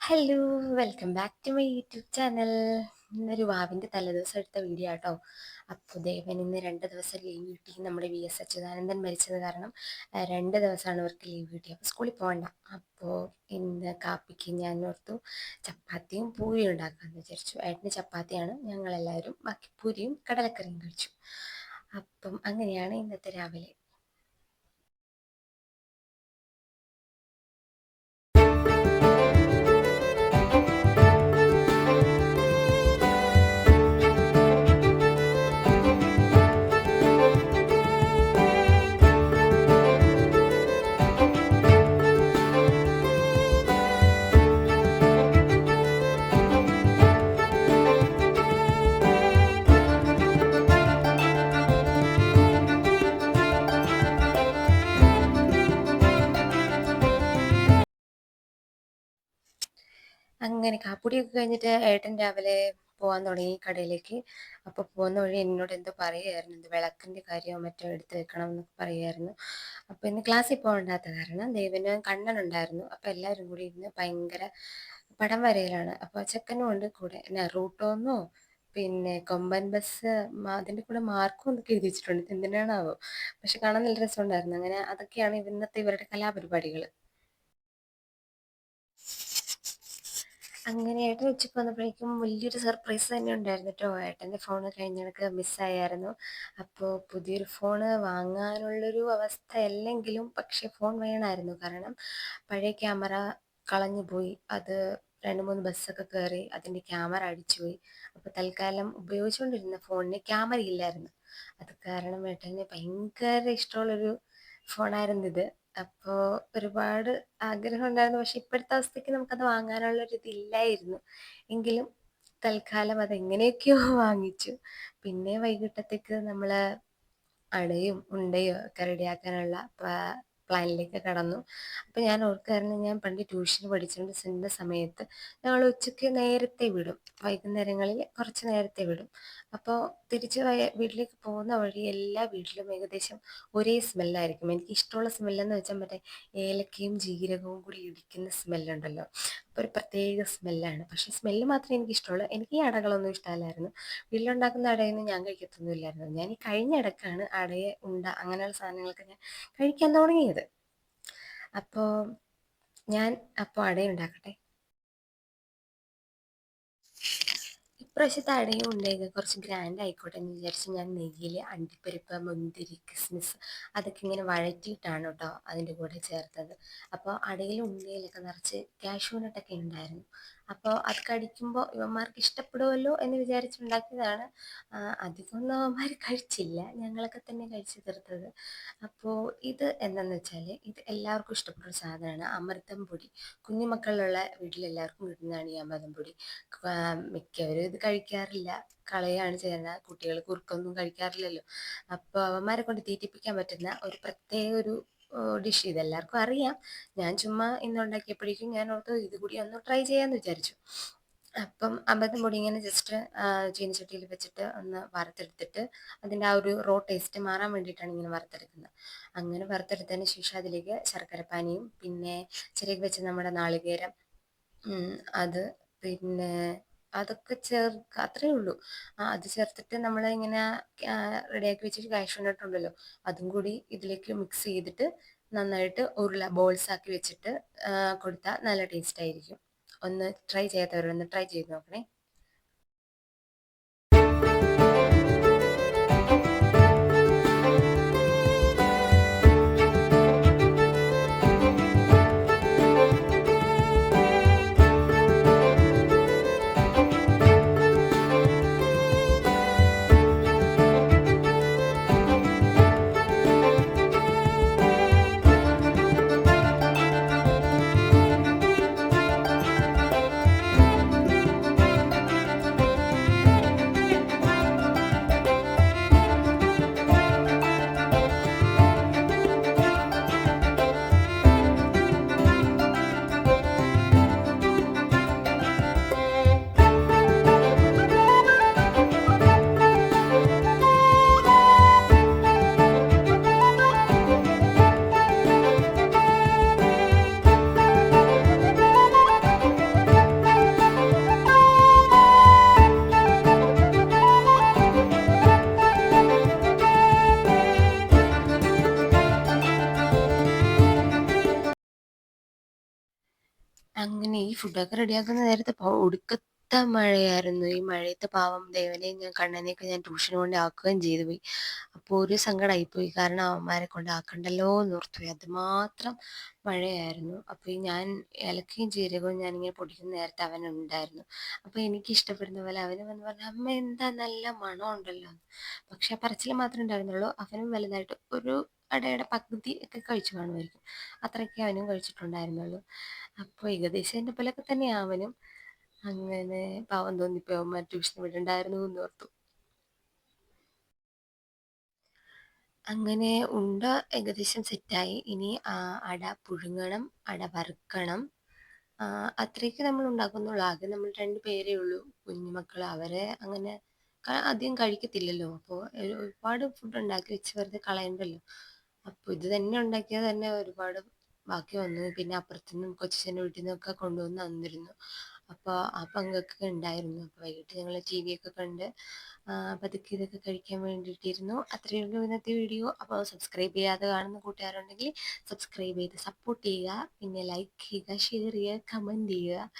Hello welcome back to my YouTube channel ഇന്നൊരു വാവിന്റെ തലേദിവസം എടുത്ത വീഡിയോ ആട്ടോ. അപ്പോൾ ദേവൻ ഇന്ന് രണ്ട് ദിവസം ലീവ് കിട്ടി. നമ്മുടെ വി എസ് അച്യുതാനന്ദൻ മരിച്ചത് കാരണം രണ്ട് ദിവസമാണ് ഇവർക്ക് ലീവ് കിട്ടി അപ്പോൾ സ്കൂളിൽ പോകണ്ട അപ്പോൾ ഇന്ന് കാപ്പിക്ക് ഞാൻ ഓർത്തു ചപ്പാത്തിയും പൂരിയും ഉണ്ടാക്കാമെന്ന് വിചാരിച്ചു. ഏട്ടന് ചപ്പാത്തിയാണ് ഞങ്ങളെല്ലാവരും ബാക്കി പൂരിയും കടലക്കറിയും കഴിച്ചു. അപ്പം അങ്ങനെയാണ് ഇന്നത്തെ രാവിലെ. അങ്ങനെ കാപ്പുടിയൊക്കെ കഴിഞ്ഞിട്ട് ഏട്ടൻ രാവിലെ പോവാൻ തുടങ്ങി കടയിലേക്ക്. അപ്പോൾ പോകുന്ന വഴി എന്നോട് എന്തോ പറയുമായിരുന്നു എന്ത് വിളക്കിന്റെ കാര്യമോ മറ്റോ എടുത്ത് വെക്കണം എന്നൊക്കെ പറയുമായിരുന്നു അപ്പോൾ ഇന്ന് ക്ലാസ്സിൽ പോകണ്ടാത്ത കാരണം ദൈവന് കണ്ണനുണ്ടായിരുന്നു അപ്പോൾ എല്ലാവരും കൂടി ഇരുന്ന് ഭയങ്കര പടം വരയിലാണ്. അപ്പോൾ ചെക്കനും ഉണ്ട് കൂടെ. എന്നാ റൂട്ടോന്നോ പിന്നെ കൊമ്പൻ ബസ് അതിന്റെ കൂടെ മാർക്കും എന്നൊക്കെ എഴുതി വെച്ചിട്ടുണ്ട്. എന്തിനാണാവോ? പക്ഷെ കാണാൻ നല്ല രസമുണ്ടായിരുന്നു. അങ്ങനെ അതൊക്കെയാണ് ഇന്നത്തെ ഇവരുടെ കലാപരിപാടികൾ അങ്ങനെ ഏട്ടൻ ഉച്ചയ്ക്ക് വന്നപ്പോഴേക്കും വലിയൊരു സർപ്രൈസ് തന്നെ ഉണ്ടായിരുന്നു കേട്ടോ ഏട്ടന്റെ ഫോൺ കഴിഞ്ഞിടക്ക് മിസ്സായായിരുന്നു അപ്പോൾ പുതിയൊരു ഫോൺ വാങ്ങാനുള്ളൊരു അവസ്ഥ അല്ലെങ്കിലും പക്ഷേ ഫോൺ വേണമായിരുന്നു കാരണം പഴയ ക്യാമറ കളഞ്ഞു പോയി. അത് രണ്ട് മൂന്ന് ബസ്സൊക്കെ കയറി അതിന്റെ ക്യാമറ അടിച്ചുപോയി അപ്പോൾ തൽക്കാലം ഉപയോഗിച്ചുകൊണ്ടിരുന്ന ഫോണിന് ക്യാമറ ഇല്ലായിരുന്നു. അത് കാരണം ഏട്ടന് ഭയങ്കര ഇഷ്ടമുള്ളൊരു ഫോണായിരുന്നു ഇത് അപ്പോൾ ഒരുപാട് ആഗ്രഹം ഉണ്ടായിരുന്നു പക്ഷെ ഇപ്പോഴത്തെ അവസ്ഥയ്ക്ക് നമുക്കത് വാങ്ങാനുള്ള ഒരു ഇതില്ലായിരുന്നു എങ്കിലും തൽക്കാലം അത് എങ്ങനെയൊക്കെയോ വാങ്ങിച്ചു. പിന്നെ വൈകിട്ടത്തേക്ക് നമ്മൾ അടയും ഉണ്ടയും ഒക്കെ റെഡിയാക്കാനുള്ള പ്ലാനിലേക്ക് കടന്നു. അപ്പോൾ ഞാൻ ഓർക്കായിരുന്നു ഞാൻ പണ്ട് ട്യൂഷൻ പഠിച്ചിരുന്ന സമയത്ത് ഞങ്ങൾ ഉച്ചയ്ക്ക് നേരത്തെ വിടും. വൈകുന്നേരങ്ങളിൽ കുറച്ച് നേരത്തെ വിടും. അപ്പോൾ തിരിച്ച് വീട്ടിലേക്ക് പോകുന്ന വഴി എല്ലാ വീട്ടിലും ഏകദേശം ഒരേ സ്മെല്ലായിരിക്കും. എനിക്ക് ഇഷ്ടമുള്ള സ്മെല്ലെന്ന് വെച്ചാൽ മറ്റേ ഏലക്കയും ജീരകവും കൂടി ഇടിക്കുന്ന സ്മെല്ലുണ്ടല്ലോ. ഒരു പ്രത്യേക സ്മെല്ലാണ്. പക്ഷേ സ്മെല്ല് മാത്രമേ എനിക്ക് ഇഷ്ടമുള്ളൂ എനിക്ക് ഈ അടകളൊന്നും ഇഷ്ടമല്ലായിരുന്നു. വീട്ടിലുണ്ടാക്കുന്ന അടയൊന്നും ഞാൻ കഴിക്കത്തൊന്നുമില്ലായിരുന്നു. ഞാൻ ഈ കഴിഞ്ഞ ഇടയ്ക്കാണ് അടയെ ഉണ്ട അങ്ങനെയുള്ള സാധനങ്ങളൊക്കെ ഞാൻ കഴിക്കാൻ തുടങ്ങിയത്. അപ്പോൾ ഞാൻ അപ്പോൾ അട ഇപ്രാവശ്യത്തെ അടയും ഉണ്ടായത് കുറച്ച് ഗ്രാൻഡ് ആയിക്കോട്ടെ എന്ന് വിചാരിച്ച് ഞാൻ നെയ്യിൽ അണ്ടിപ്പരിപ്പ് മുന്തിരി കിസ്മിസ് അതൊക്കെ ഇങ്ങനെ വഴറ്റിയിട്ടാണ് കേട്ടോ അതിന്റെ കൂടെ ചേർത്തത്. അപ്പോൾ അടയിലും ഉണ്ടയിലൊക്കെ നിറച്ച് കാഷ്യൂ നട്ടൊക്കെ ഉണ്ടായിരുന്നു. അപ്പോൾ അത് കടിക്കുമ്പോൾ ഇവന്മാർക്ക് ഇഷ്ടപ്പെടുമല്ലോ എന്ന് വിചാരിച്ചുണ്ടാക്കിയതാണ്. അധികമൊന്നും അവന്മാർ കഴിച്ചില്ല. ഞങ്ങളൊക്കെ തന്നെ കഴിച്ചു തീർത്തത്. അപ്പോൾ ഇത് എന്താണെന്ന് വെച്ചാൽ ഇത് എല്ലാവർക്കും ഇഷ്ടപ്പെടുന്ന സാധനമാണ് അമൃതം പൊടി. കുഞ്ഞുമക്കളുള്ള വീട്ടിലെല്ലാവർക്കും കിട്ടുന്നതാണ് ഈ അമൃതം പൊടി. മിക്കവരും ഇത് കഴിക്കാറില്ല. കളയാണ് ചെയ്യുന്നത്. കുട്ടികൾ കുറുക്കൊന്നും കഴിക്കാറില്ലല്ലോ. അപ്പോൾ അവന്മാരെ കൊണ്ട് തീറ്റിപ്പിക്കാൻ പറ്റുന്ന ഒരു പ്രത്യേക ഒരു ഡിഷ് ഇതെല്ലാവർക്കും അറിയാം. ഞാൻ ചുമ്മാ ഇന്നുണ്ടാക്കിയപ്പോഴേക്കും ഞാൻ ഓർത്തു ഇത് കൂടി ഒന്ന് ട്രൈ ചെയ്യാമെന്ന് വിചാരിച്ചു. അപ്പം അമൃതം പൊടി ഇങ്ങനെ ജസ്റ്റ് ചീനച്ചട്ടിയിൽ വെച്ചിട്ട് ഒന്ന് വറുത്തെടുത്തിട്ട് അതിന്റെ ആ ഒരു റോ ടേസ്റ്റ് മാറാൻ വേണ്ടിയിട്ടാണ് ഇങ്ങനെ വറുത്തെടുക്കുന്നത്. അങ്ങനെ വറുത്തെടുത്തതിന് ശേഷം അതിലേക്ക് ശർക്കരപ്പാനിയും പിന്നെ ചിരകി വെച്ച നമ്മുടെ നാളികേരം അത് പിന്നെ അതൊക്കെ ചേർക്ക അത്രേ ഉള്ളൂ. ആ അത് ചേർത്തിട്ട് നമ്മൾ ഇങ്ങനെ റെഡിയാക്കി വെച്ചിട്ട് കാഷ്യൂനട്ട് ഉണ്ടല്ലോ അതും കൂടി ഇതിലേക്ക് മിക്സ് ചെയ്തിട്ട് നന്നായിട്ട് ഉരുള ബോൾസ് ആക്കി വെച്ചിട്ട് കൊടുത്താൽ നല്ല ടേസ്റ്റ് ആയിരിക്കും. ഒന്ന് ട്രൈ ചെയ്യാത്തവരൊന്ന് ട്രൈ ചെയ്ത് നോക്കണേ. അങ്ങനെ ഈ ഫുഡൊക്കെ റെഡിയാക്കുന്ന നേരത്തെ ഒടുക്കത്തെ മഴയായിരുന്നു. ഈ മഴയത്തെ പാവം ദേവനെയും ഞാൻ കണ്ണനെയൊക്കെ ഞാൻ ട്യൂഷന് കൊണ്ട് ആക്കുകയും ചെയ്തു പോയി. അപ്പോൾ ഒരു സങ്കടമായിപ്പോയി. കാരണം അവന്മാരെ കൊണ്ട് ആക്കണ്ടല്ലോ എന്നോർത്തുപോയി. അതുമാത്രം മഴയായിരുന്നു. അപ്പോൾ ഞാൻ ഏലക്കയും ജീരകവും ഞാനിങ്ങനെ പൊടിക്കുന്ന അവൻ ഉണ്ടായിരുന്നു അപ്പോൾ എനിക്ക് ഇഷ്ടപ്പെടുന്ന പോലെ അവന് വന്ന് പറഞ്ഞു അമ്മ എന്താ നല്ല മണം ഉണ്ടല്ലോ പക്ഷെ ആ പറച്ചിൽ മാത്രമേ ഉണ്ടായിരുന്നുള്ളൂ. അവനും വലുതായിട്ട് ഒരു അടയുടെ പകുതി ഒക്കെ കഴിച്ചു കാണുമായിരിക്കും. അത്രയൊക്കെ അവനും കഴിച്ചിട്ടുണ്ടായിരുന്നുള്ളൂ. അപ്പോൾ ഏകദേശം എന്റെ പോലെയൊക്കെ തന്നെ അവനും. അങ്ങനെ പാവം തോന്നിപ്പോ ട്യൂഷൻ ട്യൂഷന് എന്ന് ഓർത്തു അങ്ങനെ ഉണ്ട ഏകദേശം സെറ്റായി. ഇനി അട പുഴുങ്ങണം, അട വറുക്കണം. അത്രയ്ക്ക് നമ്മൾ ഉണ്ടാക്കുന്നുള്ളൂ. ആകെ നമ്മൾ രണ്ട് പേരേ ഉള്ളൂ. കുഞ്ഞുമക്കൾ അവരെ അങ്ങനെ അധികം കഴിക്കത്തില്ലല്ലോ. അപ്പോൾ ഒരു ഒരുപാട് ഫുഡ് ഉണ്ടാക്കി വെച്ച് വെറുതെ കളയണ്ടല്ലോ. അപ്പോൾ ഇത് തന്നെ ഉണ്ടാക്കിയത് തന്നെ ഒരുപാട് ബാക്കി വന്നു. പിന്നെ അപ്പുറത്തുനിന്നും കൊച്ചച്ഛന്റെ വീട്ടിൽ നിന്നൊക്കെ കൊണ്ടുവന്ന് തന്നിരുന്നു. അപ്പോൾ ആ പങ്കൊക്കെ ഉണ്ടായിരുന്നു. അപ്പോൾ വൈകിട്ട് ഞങ്ങൾ ടി വി ഒക്കെ കണ്ട് പതുക്കെ ഇതൊക്കെ കഴിക്കാൻ വേണ്ടിയിട്ടിരുന്നു. അത്രയേ ഉള്ളൂ ഇന്നത്തെ വീഡിയോ. അപ്പോൾ സബ്സ്ക്രൈബ് ചെയ്യാതെ കാണുന്ന കൂട്ടുകാരുണ്ടെങ്കിൽ സബ്സ്ക്രൈബ് ചെയ്ത് സപ്പോർട്ട് ചെയ്യുക. പിന്നെ ലൈക്ക് ചെയ്യുക, ഷെയർ ചെയ്യുക, കമന്റ് ചെയ്യുക.